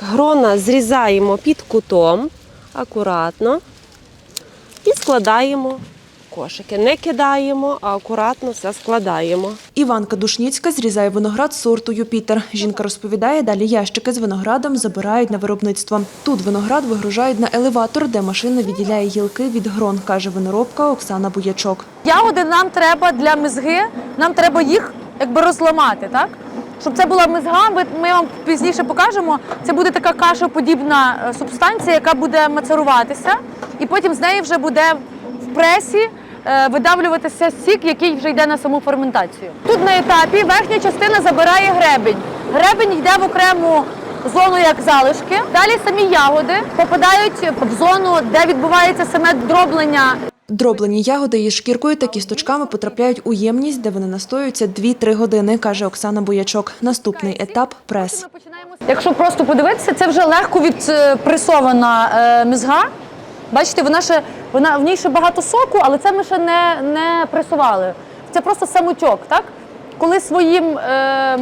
Так, грона зрізаємо під кутом акуратно і складаємо кошики. Не кидаємо, а акуратно все складаємо. Іванка Душніцька зрізає виноград сорту Юпітер. Жінка розповідає, далі ящики з виноградом забирають на виробництво. Тут виноград вигружають на елеватор, де машина відділяє гілки від грон, каже виноробка Оксана Буячок. Ягоди нам треба для мизги, нам треба їх якби розламати, так? Щоб це була мизга, ми, ми вам пізніше покажемо. Це буде така кашоподібна е, субстанція, яка буде мацеруватися, і потім з неї вже буде в пресі е, видавлюватися сік, який вже йде на саму ферментацію. Тут на етапі верхня частина забирає гребень. Гребень йде в окрему зону як залишки. Далі самі ягоди попадають в зону, де відбувається саме дроблення Дроблені ягоди із шкіркою та кісточками потрапляють у ємність, де вони настоюються 2-3 години, каже Оксана Буячок. Наступний етап прес. Якщо просто подивитися, це вже легко відпресована е, мізга. Бачите, вона ще вона в ній ще багато соку, але це ми ще не, не пресували. Це просто самотьок, так? Коли своїм, е,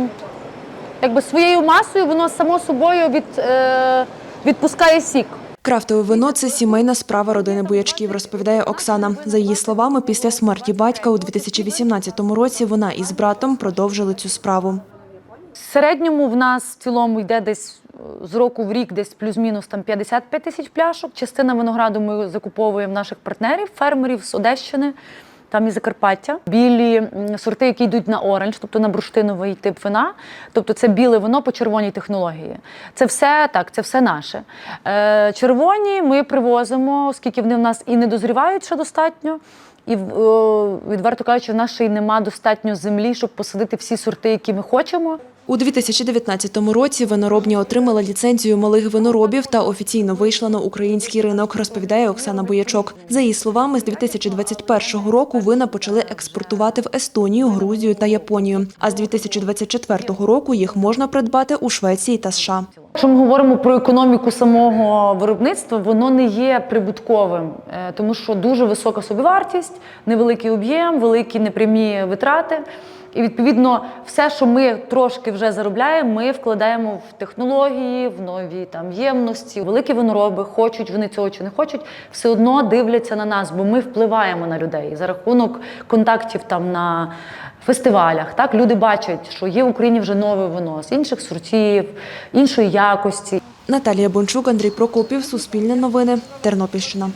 якби своєю масою воно само собою від, е, відпускає сік. Крафтове вино це сімейна справа родини Буячків, розповідає Оксана. За її словами, після смерті батька у 2018 році вона із братом продовжили цю справу. В середньому в нас в цілому йде десь з року в рік десь плюс-мінус там 55 тисяч пляшок. Частина винограду ми закуповуємо наших партнерів, фермерів з Одещини. Там і Закарпаття, білі сорти, які йдуть на оранж, тобто на бурштиновий тип вина. Тобто це біле вино по червоній технології. Це все так, це все наше. Е, червоні ми привозимо, оскільки вони в нас і не дозрівають ще достатньо. І о, відверто кажучи, в нас ще й нема достатньо землі, щоб посадити всі сорти, які ми хочемо. У 2019 році виноробня отримала ліцензію малих виноробів та офіційно вийшла на український ринок, розповідає Оксана Боячок. За її словами, з 2021 року вина почали експортувати в Естонію, Грузію та Японію. А з 2024 року їх можна придбати у Швеції та США. Якщо ми говоримо про економіку самого виробництва, воно не є прибутковим, е, тому що дуже висока собівартість, невеликий об'єм, великі непрямі витрати. І відповідно, все, що ми трошки вже заробляємо, ми вкладаємо в технології, в нові там ємності. Великі винороби хочуть, вони цього чи не хочуть, все одно дивляться на нас, бо ми впливаємо на людей за рахунок контактів там на фестивалях. Так люди бачать, що є в Україні вже нове вино з інших сортів, іншої якості. Наталія Бончук, Андрій Прокопів, Суспільне новини, Тернопільщина.